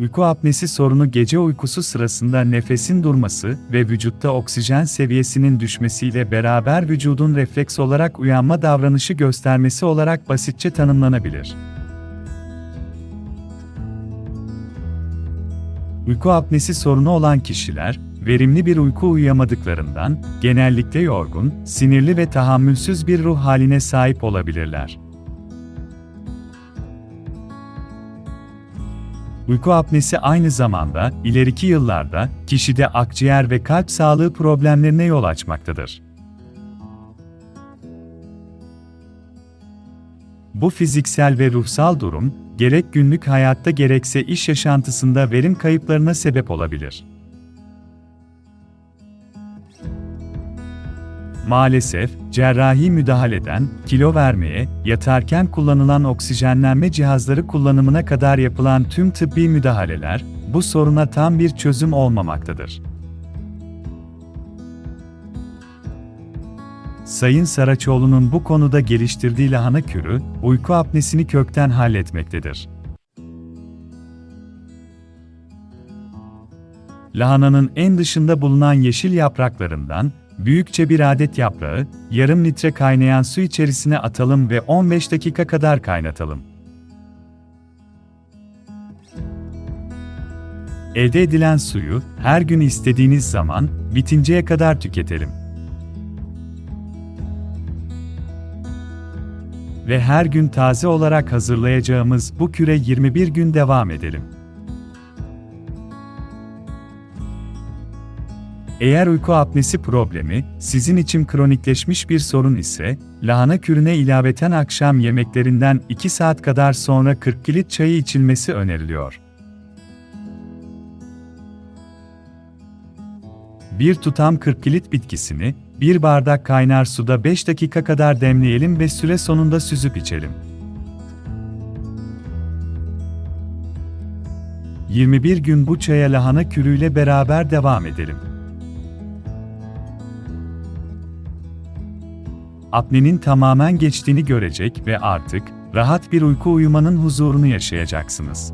Uyku apnesi sorunu gece uykusu sırasında nefesin durması ve vücutta oksijen seviyesinin düşmesiyle beraber vücudun refleks olarak uyanma davranışı göstermesi olarak basitçe tanımlanabilir. Uyku apnesi sorunu olan kişiler, verimli bir uyku uyuyamadıklarından, genellikle yorgun, sinirli ve tahammülsüz bir ruh haline sahip olabilirler. Uyku apnesi aynı zamanda ileriki yıllarda kişide akciğer ve kalp sağlığı problemlerine yol açmaktadır. Bu fiziksel ve ruhsal durum, gerek günlük hayatta gerekse iş yaşantısında verim kayıplarına sebep olabilir. Maalesef, cerrahi müdahaleden, kilo vermeye, yatarken kullanılan oksijenlenme cihazları kullanımına kadar yapılan tüm tıbbi müdahaleler, bu soruna tam bir çözüm olmamaktadır. Sayın Saraçoğlu'nun bu konuda geliştirdiği lahana kürü, uyku apnesini kökten halletmektedir. Lahananın en dışında bulunan yeşil yapraklarından, büyükçe bir adet yaprağı, yarım litre kaynayan su içerisine atalım ve 15 dakika kadar kaynatalım. Elde edilen suyu, her gün istediğiniz zaman, bitinceye kadar tüketelim. Ve her gün taze olarak hazırlayacağımız bu küre 21 gün devam edelim. Eğer uyku apnesi problemi sizin için kronikleşmiş bir sorun ise, lahana kürüne ilaveten akşam yemeklerinden 2 saat kadar sonra 40 kilit çayı içilmesi öneriliyor. Bir tutam 40 kilit bitkisini, bir bardak kaynar suda 5 dakika kadar demleyelim ve süre sonunda süzüp içelim. 21 gün bu çaya lahana kürüyle beraber devam edelim. Apnenin tamamen geçtiğini görecek ve artık rahat bir uyku uyumanın huzurunu yaşayacaksınız.